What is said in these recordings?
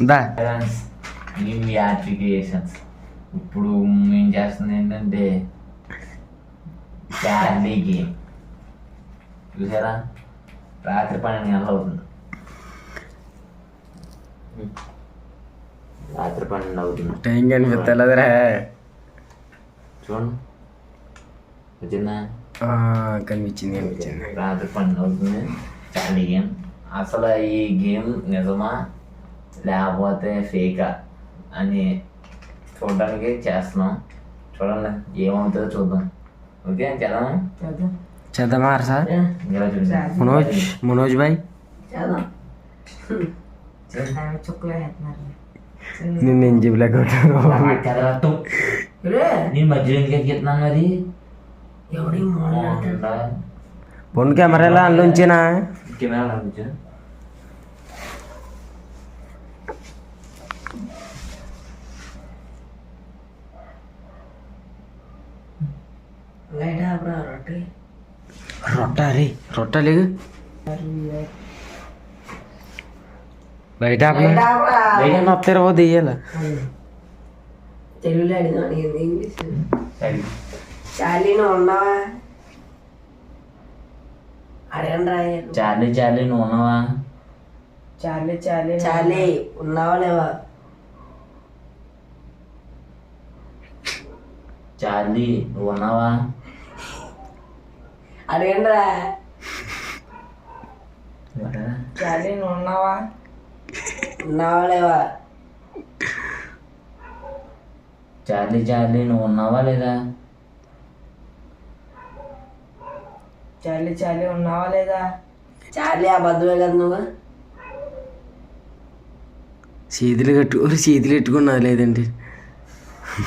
దా. మీ ఇప్పుడు మేము చేస్తుంది ఏంటంటే ఫ్యామిలీ గేమ్ చూసారా? రాత్రి పన్నెండు గంటలు అవుతుంది. రాత్రి పన్నెండు అవుతుంది. టైం కనిపిస్తలేదురా చూడండి. వచ్చిందా? కనిపించింది కనిపించింది. రాత్రి పన్నెండు అవుతుంది. ఫ్యామిలీ గేమ్ అసలు ఈ గేమ్ నిజమా? లేకపోతే ఫేకా అని చూడడానికి చేస్తున్నాం. చూడండి ఏమవుతుందో చూద్దాం. ఓకే చేద్దాం. చేద్దామా సార్? మనోజ్ మనోజ్ భాయ్ నిన్న ఏం చెప్పలేకపోతాను కదలటం నేను మధ్యలో ఎందుకు ఎత్తుకున్నాను మరి? బాగుందా? పొన్ను కెమెరాలో అందులోంచేనా కెమెరా పంపించు రొట్ట రే రొట్ట లేదు బయట బయట వస్తారు ఓ దెయ్యాల తెలుగులో అడిగాను ఇది ఇంగ్లీష్ సరే చాలీ నువ్వు ఉన్నావా అడగండి రా చార్లీ చార్లీ నువ్వు ఉన్నావా చాలీ చాలీ చాలీ ఉన్నావా లేవా చార్లీ నువ్వు ఉన్నావా అడగండి రా చాలీ నువ్వు ఉన్నావా? ఉన్నావా లేవా? చార్లీ చార్లీ నువ్వు ఉన్నావా లేదా? చాలీ చాలీ ఉన్నావా లేదా? చాలీ అబద్ధమే కదా నువ్వు? చేతులు కట్టు ఓ, చేతులు కట్టుకున్నది లేదండి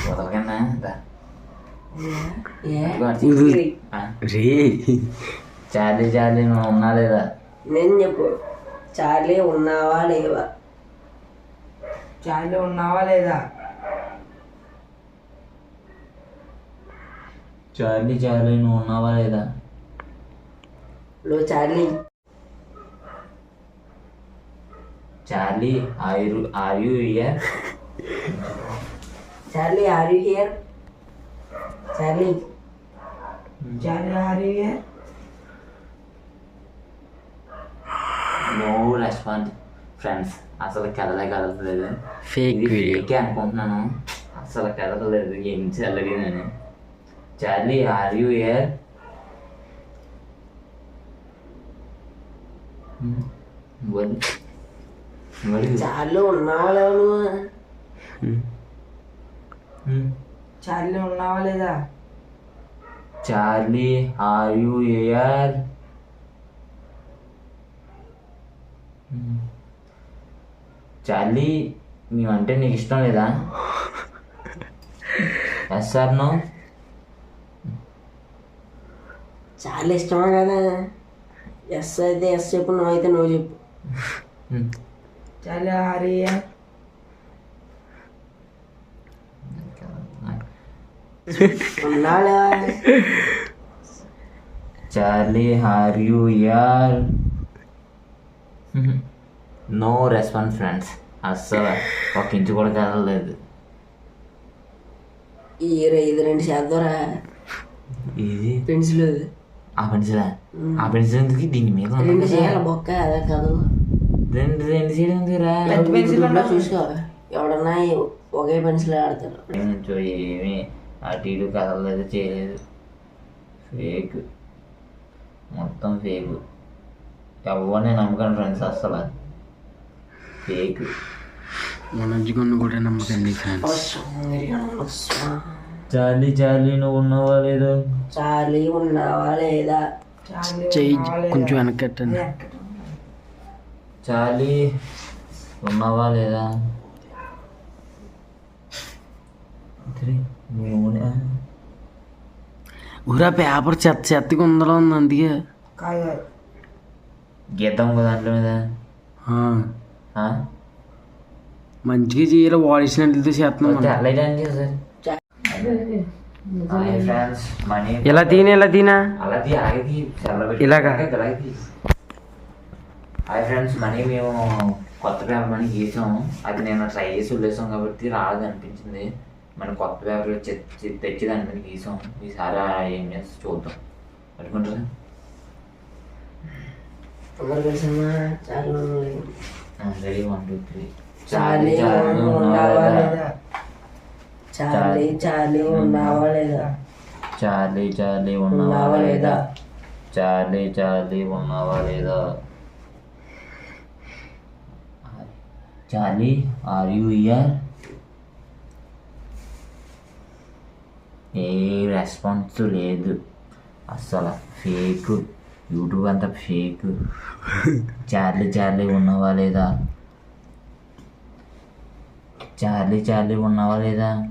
వదలకన్నా చార్లీ చార్లీ నువ్వు ఉన్నా లేదా? నేను చెప్పు. చాలీ ఉన్నావా లేవా చాలీ ఉన్నావా లేదా? చార్లీ చార్లీ నువ్వు ఉన్నావా లేదా? నువ్వు చాలీ Charlie are you are you here Charlie are you here? Are you here no response friends అసలు కదలే కదలలేదు ఫేక్ ఇది వీడియో ఫేకే అనుకుంటున్నాను. అసలు కదలలేదు ఏం చల్లడి నేను Charlie are you here Charlie ఉన్నావా లేవా నువ్వు? చార్లీ ఉన్నావా లేదా? Charlie are you here Charlie మేమంటే నీకు ఇష్టం లేదా? ఎస్ సార్ నో చార్లీ ఇష్టమా కదా? ఎస్ అయితే ఎస్ చెప్పు నువ్వు అయితే నువ్వు చెప్పు. చార్లీ ఆర్ యూ హియర్ ఉన్నావా లేవా Charlie are you here no response friends అస్సలు ఒక ఇంచు కూడా కదలలేదు. ఈ రే- ఇది రెండు చేద్దారా. ఇది పెన్సిల్ ఆ పెన్సిల్? ఆ పెన్సిల్ ఎందుకు? దీని మీద రెండు కదా. చేయాలి బొక్క అదే కాదు. రెండు రెండు సైడ్ ఉందిరా గ్రూప్లో చూసుకో. ఎవడన్నా ఒకే పెన్సిల్ ఆడతారు. ఏమి? అటు ఇటు కదలలేదు చేయలేదు. ఫేక్ మొత్తం ఫేక్ ఎవరిని నమ్మకం ఫ్రెండ్స్ అస్సలు. ఫేక్ మనోజ్ కొన్ను కూడా నమ్మకండి ఫ్రెండ్స్ చార్లీ చార్లీ నువ్వు ఉన్నావా లేదో? చాలీ ఉన్నావా లేదా? చెయ్యి కొంచెం వెనక్కి కట్టండి. చార్లీ ఉన్నావా లేదా? త్రీ. ఊరా పేపర్ చెత్త చెత్తగా ఉందలో ఉంది అందుకే. గీతం కదా దాంట్లో మీద. ఆ, ఆ? మంచిగా చేయాలి వాడిసినట్లయితే చేస్తున్నాం మనం. మనీ. ఇలా తీనా ఇలా తీనా ఇలాగా? హాయ్ ఫ్రెండ్స్ మనీ మేము కొత్త పేపర్ మనకి గీసాం అది నేను ట్రై చేసి వదిలేసాం కాబట్టి రాలేదు అనిపించింది. మనం కొత్త పేపర్ తెచ్చి దాని మీద గీసాం. ఈసారి ఏం చేసి చూద్దాం. పట్టుకుంటారా అందరు వన్ టూ త్రీ చార్లీ ఉన్నావా లేదా? చార్లీ చార్లీ ఉన్నావా లేదా? చార్లీ చార్లీ ఉన్నావా లేదా? చార్లీ చార్లీ ఉన్నావా లేదా? చార్లీ ఆర్ యూ ఇయర్ ఏ రెస్పాన్స్ లేదు. అస్సలు ఫేక్. యూట్యూబ్ అంతా ఫేక్. చార్లీ చార్లీ ఉన్నావా లేదా? చార్లీ చార్లీ ఉన్నావా లేదా?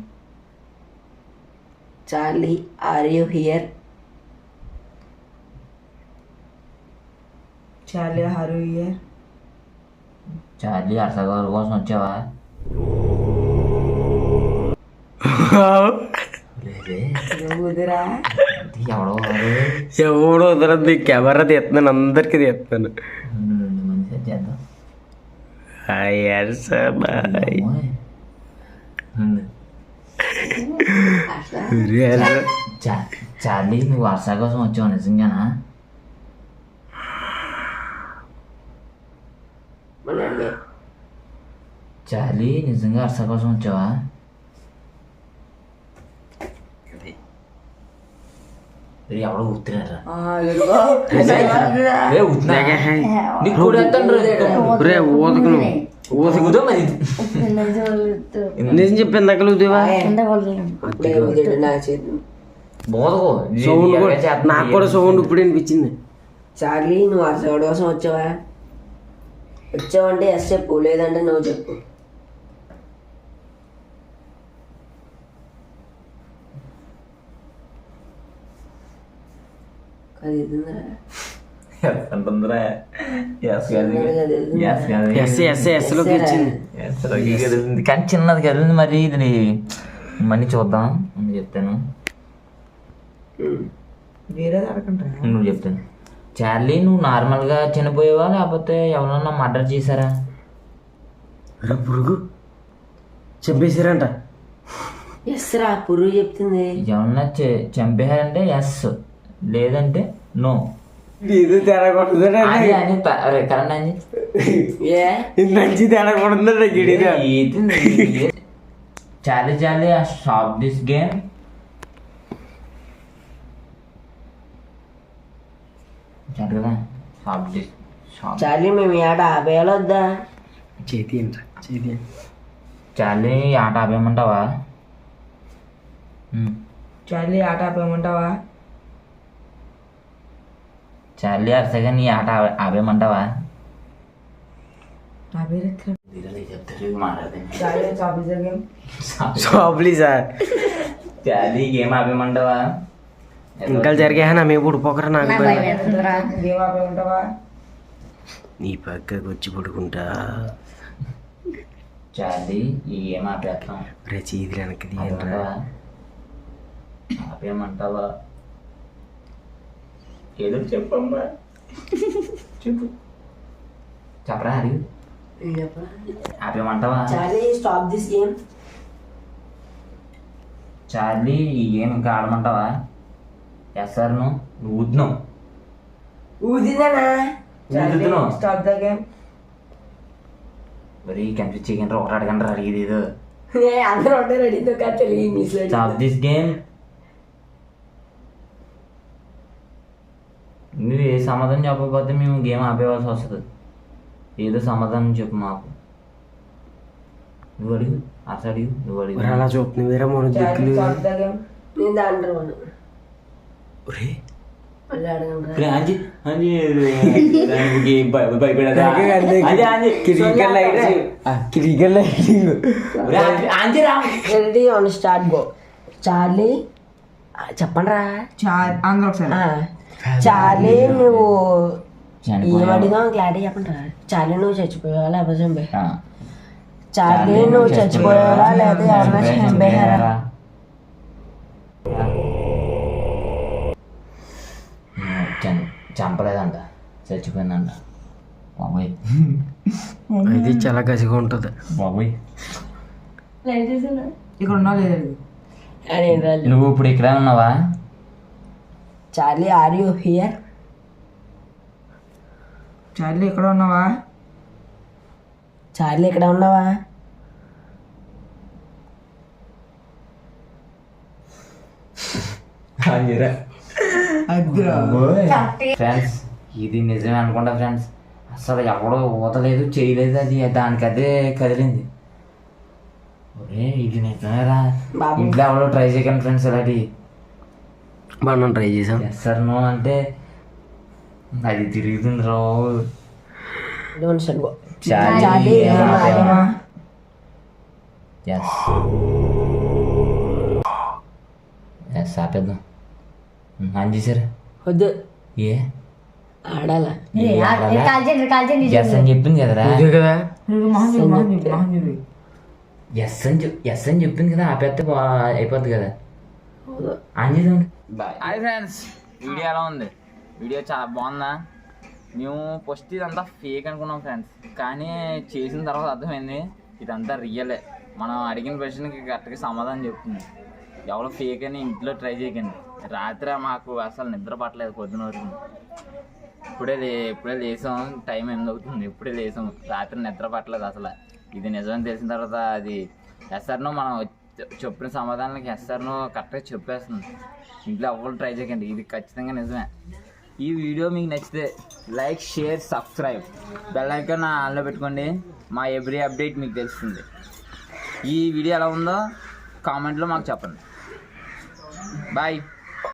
Charlie are you here? Charlie are you here? Charlie అరసగారి కోసం వచ్చావా? ఎవడో వాడు. ఎవడో వదలదు కెమెరా తీస్తున్నాను అందరికి తీస్తున్నాను రెండు మంది సెట్ చేద్దాం బాయ్ ఓయ్. ఉండు. చా- చార్లీ నువ్వు వర్ష కోసం వచ్చావు నిజంగానా చార్లీ నిజంగా వర్ష కోసం వచ్చావా ఇది ఎవడో ఊతున్నారా ఏ ఊతున్నా నీకు కూడా ఎత్తండి రే ఊతుకుదో మరి నిజం బోధకో సౌండ్ నాకు కూడా సౌండ్ ఇప్పుడు అనిపించింది చార్లీ నువ్వు అసలు కోసం వచ్చావా వచ్చావంటే ఎస్ చెప్పు లేదంటే నువ్వు చెప్పు అది ఇదిందిరా. అంటుందిరా ఎస్ కాదు అది ఇదింది. ఎస్ కాదు ఎస్ ఎస్ ఎస్లోకి వచ్చింది ఎస్లోకి కదిలింది. కానీ చిన్నది కదిలింది మరి ఇది మళ్ళీ చూద్దాం నేను చెప్తాను నువ్వు చెప్తాను చార్లీ నువ్వు నార్మల్గా చనిపోయావా లేకపోతే ఎవరన్నా మర్డర్ చేశారా పురుగు చంపేశారంట ఎస్ రా పురుగు చెప్తుంది ఎవరన్నా చ- చంపేశారంటే ఎస్ లేదంటే నో. ఇది తేడా కొడుతుందా అని అని త- అరే కరెంట్ అని ఏ? మంచి తేడా కొడుతుందా గిడిదా Charlie Charlie stop this game కదా స్టాప్ దిస్ చార్లీ మేము ఈ ఆట ఆపేయాలి వద్దా? చేతి చేతి చార్లీ ఈ ఆట ఆపేయమంటావా. చార్లీ ఆట ఆపేయమంటావా? చార్లీ అరసగా నీ ఆట ఆపే- ఆపేయమంటావా షాప్లీ సార్. చార్లీ గేమ్ ఆపేయమంటావా ఇంకా జరిగా నా మేము పుడిపోకరా నాకు. గేమ్ ఆపేయమంటావా నీ పక్కకు వచ్చి పడుకుంటా. చార్లీ ఈ గేమ్ ఆపేస్తాం. రే చీది వెనక్కి ఆపేయమంటావా ఏదో చెప్పమ్మా. చెప్పు. చెప్పరా అది ఆపేయమంటావా? Charlie stop this game Charlie ఈ గేమ్ ఇంకా ఆడమంటావా? ఎస్ సార్ నువ్వు ఊదిందనా. ఊదుతున్నావు. స్టాప్ ద గేమ్ మరి కన్ఫ్యూజ్ చేయకండి ఒకటి అడగండి రా అడిగేది ఏదో. అందరూ ఉంటే రెడీతో కాదు లో స్టాప్ దిస్ గేమ్ మీరు ఏ సమాధానం చెప్పకపోతే మేము గేమ్ ఆపేవాల్సి వస్తుంది. ఏదో సమాధానం చెప్పు మాకు. నువ్వు అడుగు అసలు అడుగు నువ్వు అడుగు. అలా చూస్తుంది వేరే మన దిక్కులు. నేను దాంట్లో ఒరే cricket lighting. On start go Charlie చెప్పండి రా ఆ, చార్లీ నువ్వు. ఏమడిగా క్లారిటీ చెప్పండి రా చార్లీ నువ్వు చచ్చిపోయావా? లేకపోతే చంపే ఆ. చార్లీ నువ్వు చచ్చిపోయావా? లేదా ఎవరైనా చంపేశారా? చం- చంపలేదంట. చచ్చిపోయిందంట. బాబోయ్. ఇది చాలా గసిగా ఉంటుంది. బాబోయ్. ఇక్కడ ఉన్నా లేదు నువ్వు ఇప్పుడు ఇక్కడే ఉన్నావా? Charlie are you here? Charlie ఇక్కడ ఉన్నావా? చార్లీ ఇక్కడ ఉన్నావా? ఫ్రెండ్స్ ఇది నిజమే అనుకుంటా ఫ్రెండ్స్ అసలు ఎవడో ఊతలేదు చేయలేదు అది దానికి అదే కదిలింది. ఇది నిజమేరా. ఇంట్లో ఎవడో ట్రై చేయకండి ఫ్రెండ్స్ ఇలాంటి మనం ట్రై చేసాం ఎస్ సార్ నో అంటే అది తిరుగుతుంది రావు ఆపేద్దాం. అని చేశారు? వద్దు. ఏ? ఆడాలా? అని చెప్పింది కదరా? ఇదే కదా. ఎస్ అని చెప్ ఎస్ అని చెప్పింది కదా ఆపేస్తే బా అయిపోద్ది కదా. Hi friends. వీడియో ఎలా ఉంది? వీడియో చాలా బాగుందా? మేము ఫస్ట్ ఇదంతా ఫేక్ అనుకున్నాం ఫ్రెండ్స్. కానీ చేసిన తర్వాత అర్థమైంది ఇదంతా రియలే మనం అడిగిన క్వశ్చన్కి కరెక్ట్గా సమాధానం చెప్తుంది. ఎవరో ఫేక్ అని ఇంట్లో ట్రై చేయకండి. రాత్రి మాకు అసలు నిద్ర పట్టలేదు పొద్దున వరకు. ఇప్పుడే లే ఇప్పుడే లేసాం టైం ఎనిమిది అవుతుంది. ఇప్పుడే లేసాం. రాత్రి నిద్ర పట్టలేదు అసలు. ఇది నిజమని తెలిసిన తర్వాత అది ఎస్ఆర్నో మనం చెప్పిన సమాధానానికి ఎస్ఆర్నో కరెక్ట్గా చెప్పేస్తుంది. ఇంట్లో ఎవరు ట్రై చేయకండి. ఇది ఖచ్చితంగా నిజమే. ఈ వీడియో మీకు నచ్చితే like share subscribe. Bell icon ఆన్లో పెట్టుకోండి. మా ఎవ్రీ అప్డేట్ మీకు తెలుస్తుంది. ఈ వీడియో ఎలా ఉందో కామెంట్లో మాకు చెప్పండి. బాయ్.